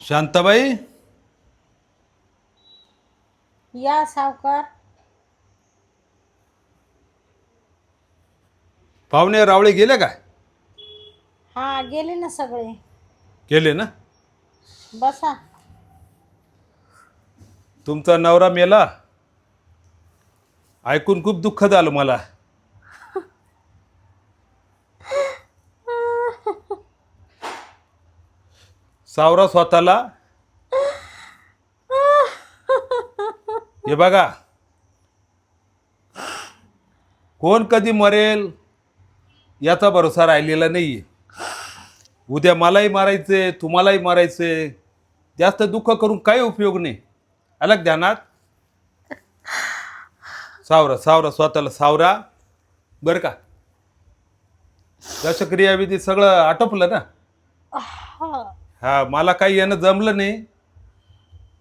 शांताबाई? या सावकार. पाहुणे रावळे गेले काय? हा गेले ना सगळे. गेले ना? बसा. तुमचा नवरा मेला. ऐकून खूप दुःख झालं मला. सावरा स्वतःला? हे बघा. कोण कधी मरेल याचा भरोसा राहिलेला नाहीये. उद्या मलाही मारायचे तुम्हालाही मारायचे जास्त दुःख करून काही उपयोग नाही. अलग ध्यानात? सावरा सावरा स्वतःला सावरा. बरं का. दशक्रियाविधी सगळं आटोपलं ना? हा मला काही येणं जमलं नाही.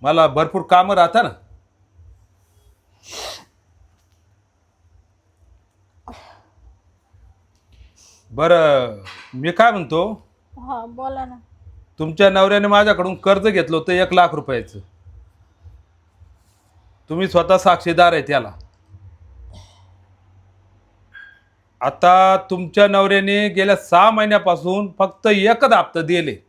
मला भरपूर कामं राहता ना. बरं मी काय म्हणतो? हा बोला ना. तुमच्या नवऱ्याने माझ्याकडून कर्ज घेतलं होतं एक लाख रुपयाचं. तुम्ही स्वतः साक्षीदार आहे त्याला. आता तुमच्या नवऱ्याने गेल्या सहा महिन्यापासून फक्त एकच हप्ता दिले.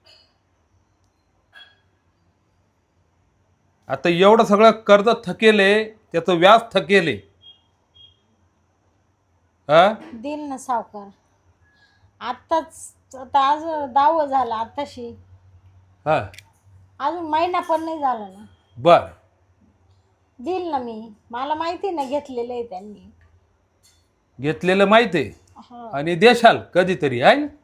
आता एवढं सगळं कर्ज थकेले त्याचं व्याज थकेले. हा? देईल ना सावकार. आत्ताच आता आज दहावं झालं आत्ताशी. हा. अजून महिना पण नाही झाला ना. बर. देईल ना मी. मला माहिती ना घेतलेलं आहे त्यांनी. घेतलेलं माहिती आहे? हा. आणि देशाल कधीतरी आहे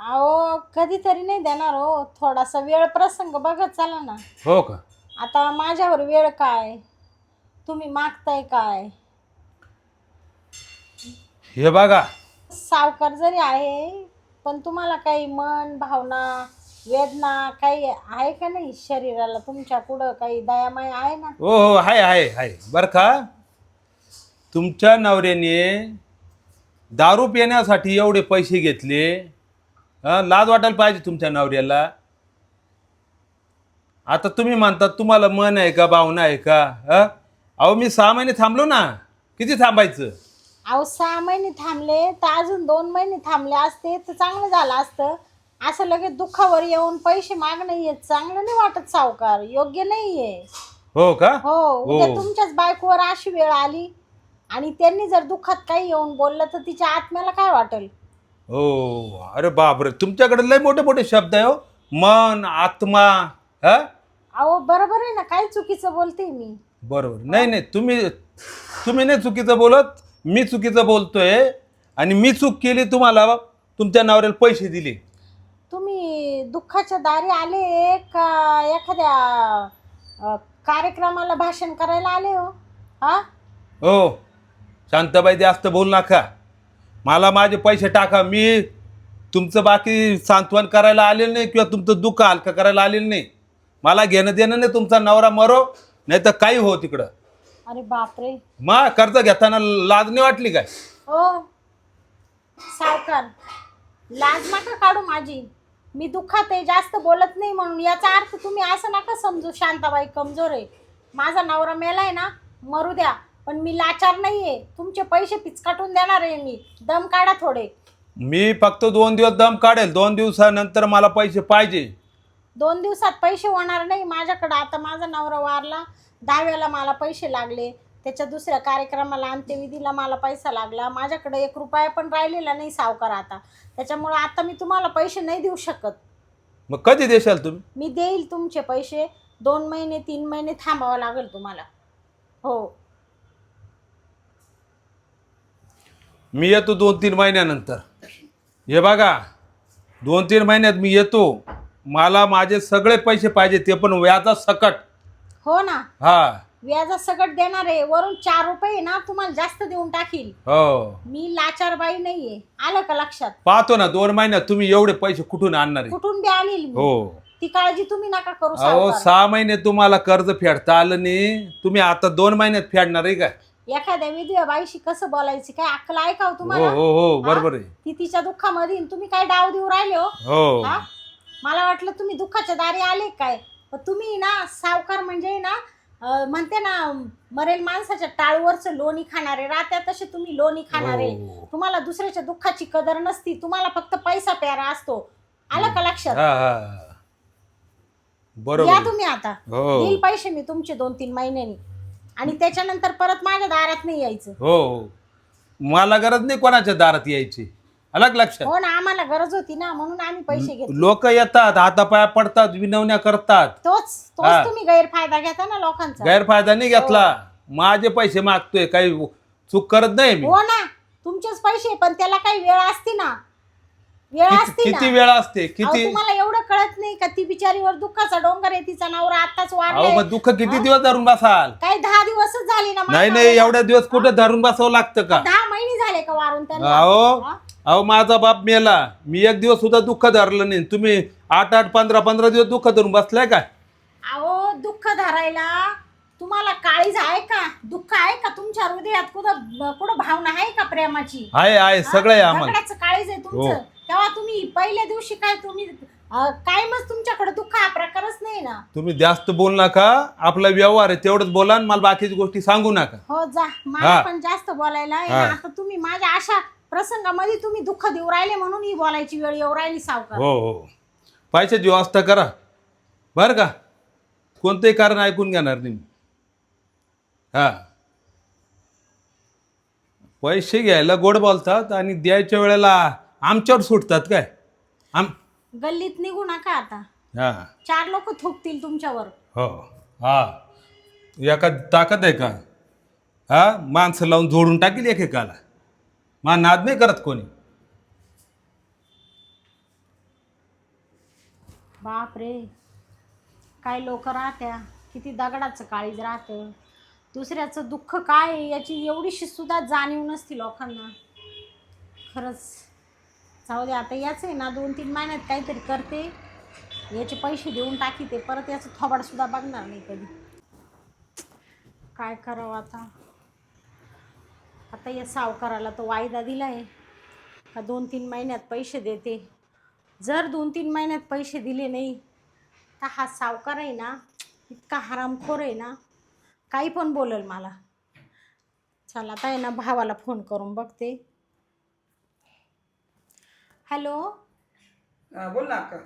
अहो कधीतरी नाही देणार हो. थोडासा वेळ प्रसंग बघत चला ना. हो का? आता माझ्यावर वेळ काय? तुम्ही मागताय काय? हे बघा. सावकार जरी आहे पण तुम्हाला काही मन भावना वेदना काही आहे का नाही शरीराला? तुमच्या कुठं काही दयामय आहे ना? हो हो आहे आहे आहे. बरं का? तुमच्या नवऱ्याने दारू पिण्यासाठी एवढे पैसे घेतले. हं, लाज वाटायला पाहिजे तुमच्या नवऱ्याला. आता तुम्ही म्हणतात तुम्हाला मन आहे का भावना आहे का? हं? अहो मी सहा महिने थांबलो ना. किती थांबायचं? अहो सहा महिने थांबले तर अजून दोन महिने थांबले असते तर चांगलं झालं असतं. असं लगेच दुःखावर येऊन पैसे मागणं हे चांगलं नाही वाटत सावकार. योग्य नाहीये. हो का? हो उद्या तुमच्याच बायकोवर अशी वेळ आली आणि त्यांनी जर दुःखात काही येऊन बोललं तर तिच्या आत्म्याला काय वाटेल? हो अरे बापरे. तुमच्याकडे लय मोठे मोठे शब्द आहे हो. मन आत्मा हा? अहो बरोबर आहे ना काय चुकीचं बोलते मी? बरोबर. नाही नाही तुम्ही तुम्ही नाही चुकीचं बोलत मी चुकीचं बोलतोय आणि मी चूक केली तुम्हाला तुमच्या नवऱ्याला पैसे दिले. तुम्ही दुःखाच्या दारी आले का एखाद्या अ, कार्यक्रमाला भाषण करायला आले हो? हा? हो. शांताबाई जास्त बोल नका. मला माझे पैसे टाका. मी तुमचं बाकी सांत्वन करायला आलेलं नाही किंवा तुमचं दुःख हलकं करायला आलेलं नाही. मला घेणं देणं नाही तुमचा नवरा मरो नाही तर काही हो तिकडं. अरे बापरे. मग कर्ज घेताना लाज नाही वाटली काय? हो. सावकार लाज नका काढू माझी. मी दुःखात आहे जास्त बोलत नाही म्हणून. याचा अर्थ तुम्ही असं नका समजू शांताबाई कमजोर आहे. माझा नवरा मेलाय ना मरू द्या. पण मी लाचार नाहीये. तुमचे पैसे पिचकाटून देणार आहे मी. दम काढा थोडे. मी फक्त दोन दिवस दम काढेल. दोन दिवसानंतर मला पैसे पाहिजे. दोन दिवसात पैसे होणार नाही. माझ्याकडं आता माझा नवरा वारला. दहाव्याला मला पैसे लागले. त्याच्या दुसऱ्या कार्यक्रमाला अंत्यविधीला मला पैसा लागला. माझ्याकडे एक रुपया पण राहिलेला नाही सावकार आता. त्याच्यामुळे आता मी तुम्हाला पैसे नाही देऊ शकत. मग कधी देशाल तुम्ही? मी देईल तुमचे पैसे. दोन महिने तीन महिने थांबावं लागेल तुम्हाला. हो. मी येतो दोन तीन महिन्यानंतर. हे बघा दोन तीन महिन्यात मी येतो. मला माझे सगळे पैसे पाहिजे ते पण व्याजा सकट. हो ना? हा. व्याजा सगट देणार आहे. वरून चार रुपये ना तुम्हाला जास्त देऊन टाकील हो. मी लाचार बाई नाहीये. आलं का लक्षात? पाहतो ना दोन महिन्यात तुम्ही एवढे पैसे कुठून आणणार आहे? कुठून बी आणील मी. हो. ती काळजी तुम्ही नका करू अहो सावकार. सहा महिने तुम्हाला कर्ज फेडता आलं नाही. तुम्ही आता दोन महिन्यात फेडणार आहे का एखाद्या विधवा बाईशी कसं बोलायची? काय अक्कल आहे का हो हो तुम्हाला? हो. हो? बरोबर आहे. ती तिच्या दुःखामध्ये आणि तुम्ही काय डाव देऊ राहिले हो? हो. हा? मला वाटलं तुम्ही दुःखाच्या दारी आले काय? पण तुम्ही ना सावकार म्हणजे ना अं, म्हणते ना मरेल माणसाच्या टाळूवरचं लोणी खाणारे राहत्या तसे तुम्ही लोणी खाणारे. हो. तुम्हाला दुसऱ्याच्या दुःखाची कदर नसती तुम्हाला फक्त पैसा प्यारा असतो. आलं का लक्षात? हा हा. या. तुम्ही आता. हो. देईल पैसे मी तुमचे दोन तीन महिन्यांनी. आणि त्याच्यानंतर परत माझ्या दारात नाही यायचं. हो. मला गरज नाही कोणाच्या दारात यायची. अलग लक्षात हो ना आम्हाला गरज होती ना म्हणून आम्ही पैसे घेतो लोक येतात हातापाया पडतात विनवण्या करतात. तोच हा. तोच तुम्ही गैरफायदा घेता ना लोकांचा. गैरफायदा नाही घेतला. माझे पैसे मागतोय काही चूक करत नाही मी. हो ना तुमचेच पैसे पण त्याला काही वेळ असते ना. वेळ किती असते ना. किती वेळ असते? अहो, किती तुम्हाला एवढं कळत नाही का ती बिचारीवर दुःखाचा डोंगर आहे तिचा नवरा आताच अहो वाढलाय. मग दुःख किती दिवस धरून बसाल? काही दहा दिवसच झाले ना नाही नाही. एवढ्या दिवस कुठे धरून बसावं लागतं का? दहा महिने झाले का वारून त्यांना? अहो हा? अहो माझा बाप मेला. मी एक दिवस सुद्धा दुःख धरलं नाही. तुम्ही आठ आठ पंधरा पंधरा दिवस दुःख धरून बसलाय काय अहो दुःख धरायला? तुम्हाला काळीज आहे का? दुःख आहे का तुमच्या हृदयात? कुठं कुठं भावना आहे का प्रेमाची? आहे आहे सगळं आहे आम्हाला. दगडाचं काळीज आहे हो. तुमचं. तेव्हा तुम्ही पहिल्या दिवशी काय तुम्ही अं, कायमच तुमच्याकडे दुःख हा प्रकारच नाही ना? तुम्ही जास्त बोल नका. आपला व्यवहार आहे तेवढंच बोला आणि मला बाकीची गोष्टी सांगू नका. हो जा. मला हा. पण जास्त बोलायला आहे हा. आता तुम्ही माझ्या अशा प्रसंगामध्ये तुम्ही दुःख देऊ राहिले म्हणून ही बोलायची वेळ येऊ राहिली सावकार. हो हो. पैशाची व्यवस्था करा. बरं का? कोणतंही कारण ऐकून घेणार नाही मी. हा. पैसे घ्यायला गोड बोलतात आणि द्यायच्या वेळेला आमच्यावर सुटतात काय? आम गल्लीत निघू नका आता. हा. चार लोक थुकतील तुमच्यावर. हो. हा. एका ताकद आहे का? हा? माणसं लावून जोडून टाकील एकेकाला. मा नाद नाही करत कोणी. बाप रे. काय लोक राहत्या? किती दगडाचं काळीज राहतं. दुसऱ्याचं दुःख काय याची एवढीशी सुद्धा जाणीव नसती लोकांना. खरंच. जाऊ दे आता याच आहे ना दोन तीन महिन्यात काहीतरी करते. याचे पैसे देऊन टाकी ते. परत याचं थोबाड सुद्धा बघणार नाही कधी. काय करावं आता? आता या सावकाराला तो वायदा दिलाय. का दोन तीन महिन्यात पैसे देते. जर दोन तीन महिन्यात पैसे दिले नाही तर हा सावकार आहे ना इतका हरामखोर आहे ना काही पण बोलेल मला. चला आता आहे ना भावाला फोन करून बघते. हॅलो बोल ना अक्का.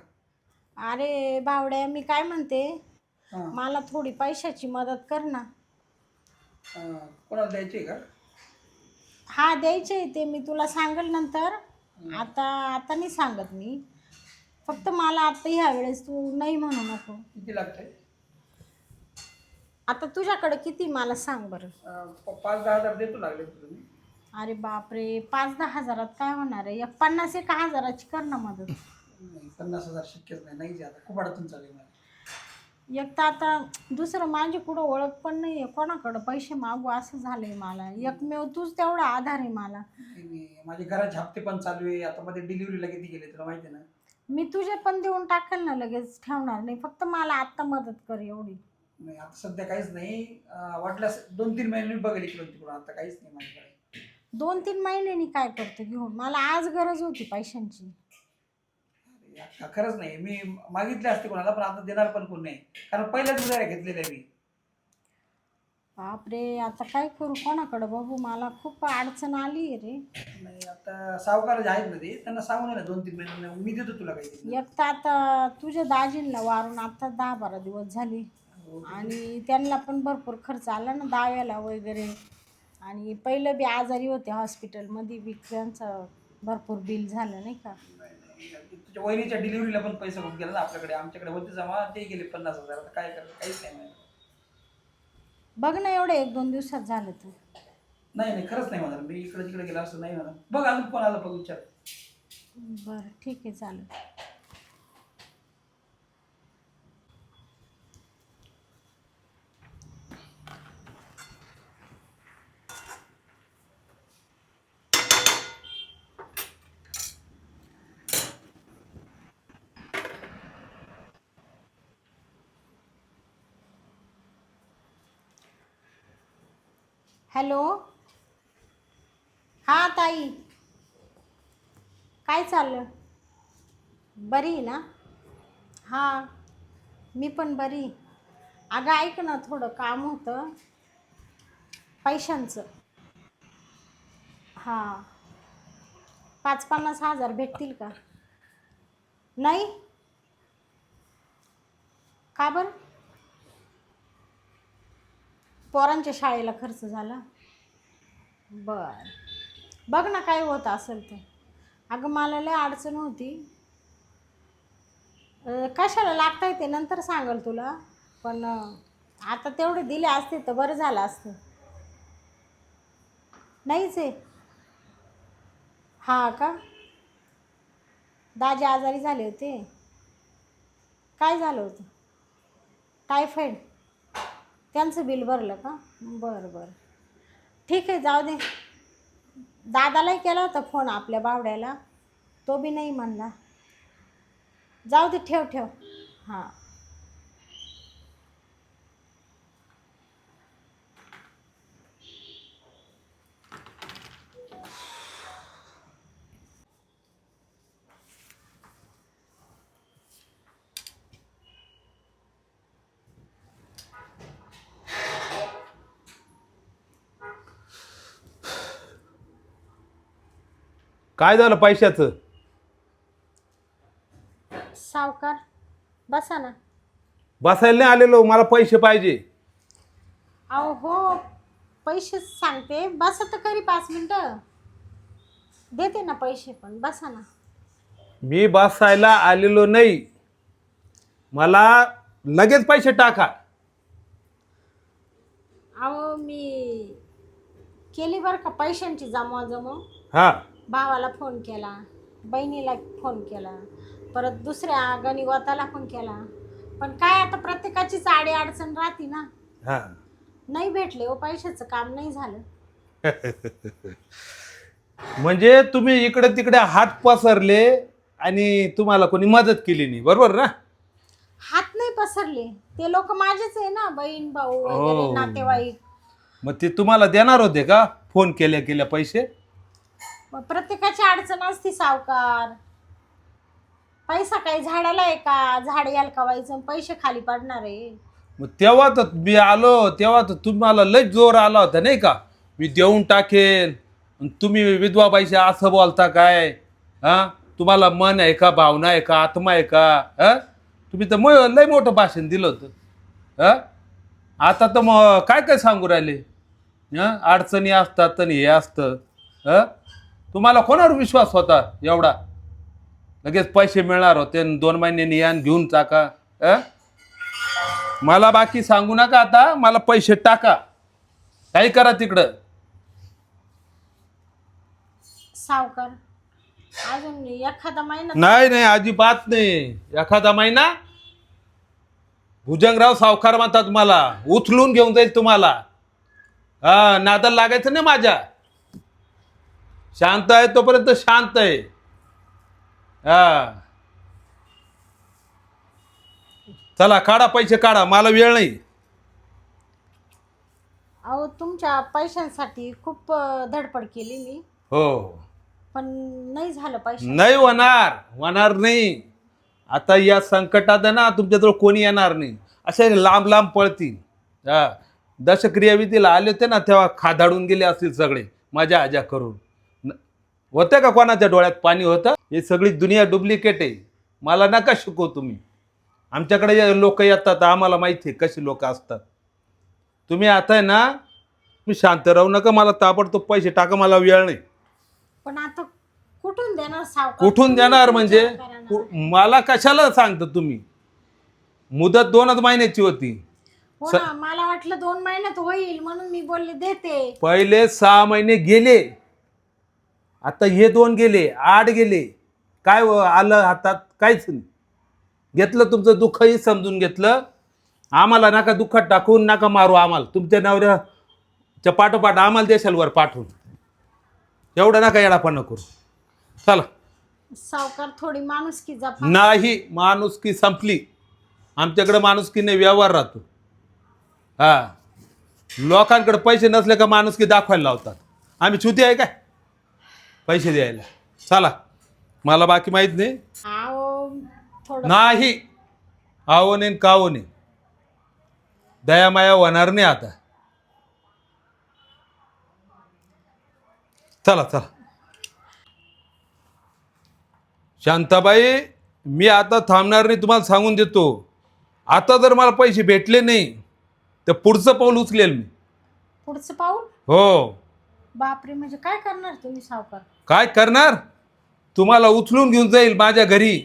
अरे बावड्या मी काय म्हणते? मला थोडी पैशाची मदत कर ना. कोणाला द्यायची आहे का? हा द्यायचे ते मी तुला सांगेल नंतर. आता आता नाही सांगत मी. फक्त मला आता ह्या वेळेस तू नाही म्हणू नको. किती लागतंय? आता तुझ्याकडे किती मला सांग बरं. पाच दहा हजार देतो लागले तुम्ही. अरे बापरे पाच दहा हजारात काय होणार आहे? एक पन्नास एका हजाराची कर ना मदत. नाही पन्नास हजार शक्यच नाही. नाही खूप अडचण चालेल मला. एक तर आता दुसरं माझी कुठं ओळख पण नाही आहे कोणाकडं. पैसे मागू असं झालंय मला. एकमेव तूच तेवढा आधार आहे मला. नाही, नाही, माझे घराचे हप्ते पण चालू आहे. आता मध्ये डिलिव्हरीला किती गेले तुला माहिती आहे ना? मी तुझे पण देऊन टाकेल ना लगेच ठेवणार नाही. फक्त मला आत्ता मदत कर एवढी. नाही आता सध्या काहीच नाही. अं, वाटल्यास दोन तीन महिने मी बघेल इकडून तिकडून. आता काहीच नाही माझ्याकडे. दोन तीन महिन्यांनी काय करतो घेऊन? मला आज गरज होती पैशांची. अक्का, खरंच नाही. मी मागितले असते कोणाला पण आता देणार पण कोण नाही. कारण पहिल्याच उधाऱ्या घेतलेल्या मी. बापरे आता काय करू? कोणाकडं बघू? मला खूप अडचण आली आहे रे. नाही आता सावकार जे आहेत ना ते त्यांना सांगून आहे ना दोन तीन महिने मी देतो तुला काही एक तर आता तुझ्या दाजींना वारून आता दहा बारा दिवस झाले. आणि त्यांना पण भरपूर खर्च आला ना दाव्याला वगैरे. आणि पहिलं बी आजारी होते हॉस्पिटलमध्ये बी त्यांचं भरपूर बिल झालं नाही का? तुझ्या वहिनीच्या डिलिव्हरीला पण पैसे खूप गेला ना आपल्याकडे. आमच्याकडे होते जमा ते गेले पन्नास हजार. आता काय करायचं काहीच नाही माझ्याकडे. बघ ना एवढं एक दोन दिवसात झालं तर. नाही नाही खरंच नाही म्हणा मी इकडे तिकडे गेला असं नाही म्हणा बघ अजून कोणाला बघ विचार. बरं ठीक आहे चालेल. हॅलो. हां ताई. काय चाललं? बरी आहे ना? हां मी पण बरी. अगं ऐक ना थोडं काम होतं. पैशांचं. हां. पाच पन्नास हजार भेटतील का? नाही? का बरं? पोरांच्या शाळेला खर्च झाला. बर. बघ ना काय होत असेल ते. अगं मला लय अडचण होती. कशाला लागताय ते नंतर सांगल तुला. पण आता तेवढे दिले असते तर बरं झालं असतं. नाहीच आहे. हा का? दाजी आजारी झाले होते. काय झालं होतं? टायफॉईड त्यांचं बिल भरलं का? बरं बरं. ठीक आहे जाऊ दे. दादालाही केला होता फोन आपल्या बावड्याला. तो बी नाही म्हणला. जाऊ दे ठेव ठेव. हां. काय झालं पैशाचं? सावकार बसा ना. बसायला नाही आलेलो मला पैसे पाहिजे. अहो हो पैसे सांगते. बसा तर खरी पाच मिनटं. देते ना पैसे पण बसा ना. मी बसायला आलेलो नाही. मला लगेच पैसे टाका. अहो मी केली बरं का पैशांची जमा जमव हा. भावाला फोन केला बहिणीला फोन केला परत दुसऱ्या गणिवताला फोन केला. पण काय आता प्रत्येकाचीच आडी अडचण राहते ना. हा. नाही भेटले हो पैशाचं काम नाही झालं. म्हणजे तुम्ही इकडे तिकडे हात पसरले आणि तुम्हाला कोणी मदत केली नाही बरोबर ना? हात नाही पसरले. ते लोक माझेच आहे ना बहीण भाऊ वगैरे हो. नातेवाईक. मग ते तुम्हाला देणार होते का? फोन केल्या केल्या पैसे? प्रत्येकाची अडचण असते सावकार. पैसा काही झाडाला आहे का? झाड याल का पैसे खाली पडणार आहे. मग तेव्हा तर मी आलो तेव्हा तर तुम्हाला लय जोर आला होता नाही का? मी देऊन टाकेन. अन तुम्ही विधवा पैसे असं बोलता काय? हा? तुम्हाला मन आहे का भावना आहे का आत्मा आहे का? हा? तुम्ही तर मग लय मोठं भाषण दिलं होतं. हा? आता तर मग काय काय सांगू राहिले? हा? अडचणी असतात आणि हे असतं. हा? तुम्हाला कोणावर विश्वास होता एवढा? लगेच पैसे मिळणार होते आणि दोन महिन्यांनी यान घेऊन टाका हा मला बाकी सांगू नका आता मला पैसे टाका. काही करा तिकडं. सावकार अजून एखादा महिना नाही नाही अजिबात नाही. एखादा महिना? भुजंगराव सावकार म्हणतात मला उचलून घेऊन जाईल तुम्हाला. हा नादल लागायचं नाही माझ्या. शांत आहे तोपर्यंत शांत आहे. हा. चला काढा पैसे काढा. मला वेळ नाही. अहो तुमच्या पैशांसाठी खूप अं, धडपड केली मी. हो. पण नाही झालं पैसे. नाही होणार. होणार नाही. आता या संकटात आहे ना तुमच्याजवळ कोणी येणार नाही. असे लांब लांब पळतील. हा. दशक्रियाविधीला आले होते ना तेव्हा खादाडून गेले असतील सगळे. मजा आजा करून. होतं का कोणाच्या डोळ्यात पाणी होतं? हे सगळी दुनिया डुप्लिकेट आहे. मला नका शिकवू तुम्ही. आमच्याकडे लोक येतात आम्हाला माहिती आहे कशी लोक असतात. तुम्ही आता आहे ना तुम्ही शांत राहू नका मला ताबडतोब पैसे टाका मला वेळ नाही. पण आता कुठून देणार सावकार? कुठून देणार म्हणजे. कु- मला कशाला सांगता तुम्ही? मुदत दोनच महिन्याची होती. हो ना मला वाटलं दोन महिन्यात होईल म्हणून मी बोलले देते. पहिले सहा महिने गेले. आता हे दोन गेले आठ गेले काय आलं हातात? काहीच नाही. घेतलं तुमचं दुःखही समजून घेतलं. आम्हाला नका दुःखात टाकून नका मारू आम्हाला. तुमच्या नवऱ्याच्या पाठोपाठ आम्हाला देशाल वर पाठवून. एवढं नका येडापणा करू. चला. सावकार थोडी माणुसकी जपा. नाही माणुसकी संपली. आमच्याकडे माणुसकीने व्यवहार राहतो. हा. लोकांकडे पैसे नसले का माणुसकी दाखवायला लावतात. आम्ही छुती आहे काय? पैसे द्यायला. चला. मला बाकी माहीत नाही. थोडं नाही. आवो नाही कावो नाही दयामाया होणार नाही आता. चला चला. शांताबाई मी आता थांबणार नाही तुम्हाला सांगून देतो. आता जर मला पैसे भेटले नाही तर पुढचं पाऊल उचलेल मी. पुढचं पाऊल? हो. बापरे म्हणजे काय करणार तुम्ही सावकार? काय करणार? तुम्हाला उचलून घेऊन जाईल माझ्या घरी.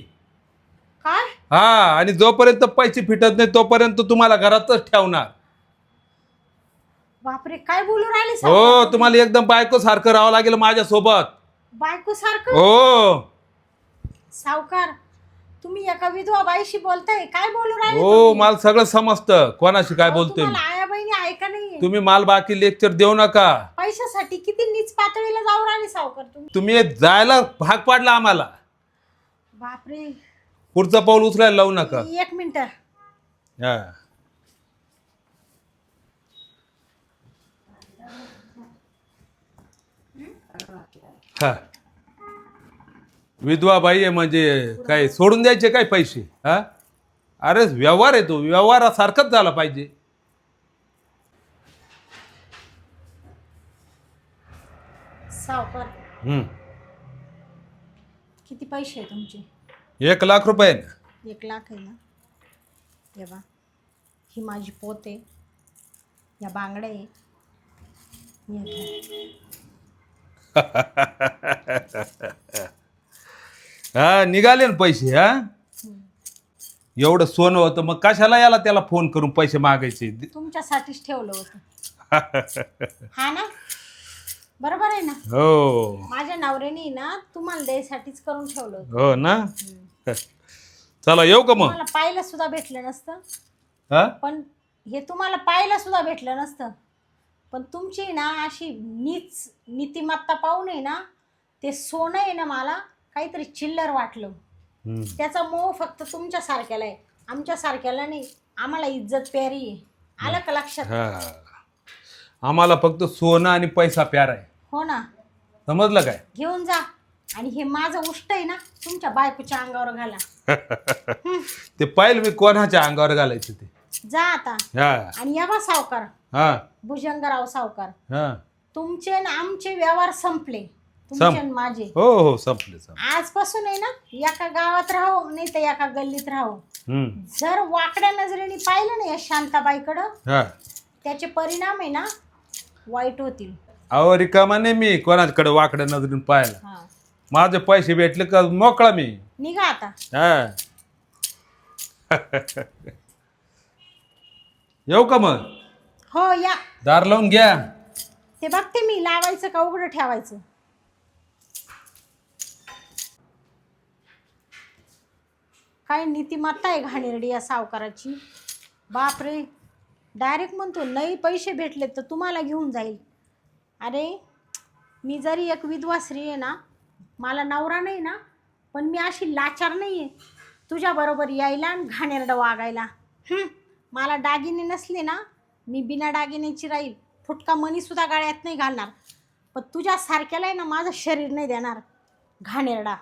काय? हा आणि जोपर्यंत पैसे फिटत नाही तोपर्यंत तुम्हाला घरातच ठेवणार. बापरे काय बोलू राहिले हो तुम्हाला एकदम बायको सारखं राहावं लागेल माझ्यासोबत. बायको सारखं हो. सावकार तुम्ही एका विधवा बाईशी बोलताय काय बोलू राहिले हो तुम्ही? मला सगळं समजतं. कोणाशी काय अहो, बोलतोय तुम्हाला आया बहिणी ऐका नाहीये? तुम्ही माल बाकी लेक्चर देऊ नका. पैशासाठी किती नीच पातळीला जाऊ राहिले सावकार तुम्ही जायला भाग पाडला आम्हाला. बापरे. पुढचं पाऊल उचलायला लावू नका. एक मिनिट. हा. हा. विधवा बाई आहे म्हणजे काय सोडून द्यायचे काय पैसे? हा? अरे व्यवहार आहे तो. व्यवहारासारखाच झाला पाहिजे. सावकार. हम्म. किती पैसे आहे तुमचे? एक लाख रुपये ना. एक लाख आहे ना? तेव्हा ही माझी पोत आहे. या बांगड्या आहे. हे घ्या. हा निघाले ना पैसे हा? एवढं सोनं होतं मग कशाला याला त्याला फोन करून पैसे मागायचे? तुमच्यासाठीच ठेवलं होतं. हा ना? बरोबर आहे ना? हो. माझ्या नवऱ्याने ना तुम्हाला द्यायसाठीच करून ठेवलं होतं. हो ना? चला येऊ का मग? तुम्हाला पाहायला सुद्धा भेटलं नसतं. हा? पण हे तुम्हाला पाहायला सुद्धा भेटलं नसतं. पण तुमची ना अशी नीच नीतिमत्ता पाहून आहे ना ते सोनं आहे ना मला काहीतरी चिल्लर वाटलं. हम्म. त्याचा मोह फक्त तुमच्या सारख्याला आहे. आमच्या सारख्याला नाही. आम्हाला इज्जत प्यारी आहे. आलं का लक्षात? हा. आम्हाला फक्त सोनं आणि पैसा प्यार आहे. हो ना? समजलं काय? घेऊन जा. आणि हे माझं उष्ट आहे ना तुमच्या बायकोच्या अंगावर घाला. ते पाहिलं मी कोणाच्या अंगावर घालायचं ते. जा आता. हा. आणि या बा सावकार. हा. भुजंगराव सावकार. हा. तुमचे आणि आमचे व्यवहार संपले. तुमचे आणि माझे. हो हो संपले संपले. आजपासून आहे ना एका गावात राहू नाही तर एका गल्लीत राहू. हम्म. जर वाकड्या नजरेने पाहिलं ना या शांताबाईकडं हा. त्याचे परिणाम आहे ना वाईट होतील. अहो रिकामा नाही मी. कोणाकडे वाकड्या नजरेन पाहायला हा. माझे पैसे भेटले का मोकळा मी? निघा आता. हा. येऊ का मग? हो या. दार लावून घ्या. ते बघते मी लावायचं का उघडं ठेवायचं? काय नीतिमत्ता आहे घाणेरडी या सावकाराची? बापरे. डायरेक्ट म्हणतो नाही पैसे भेटले तर तुम्हाला घेऊन जाईल. अरे मी जरी एक विधवा स्त्री आहे ना मला नवरा नाही ना पण मी अशी लाचार नाही आहे. तुझ्याबरोबर यायला आणि घाणेरडं वागायला. हं, मला दागिने नसले ना मी बिना दागिन्याची राहील. फुटका मनीसुद्धा गाळ्यात नाही घालणार. पण तुझ्या सारख्याला आहे ना माझं शरीर नाही देणार. घाणेरडा.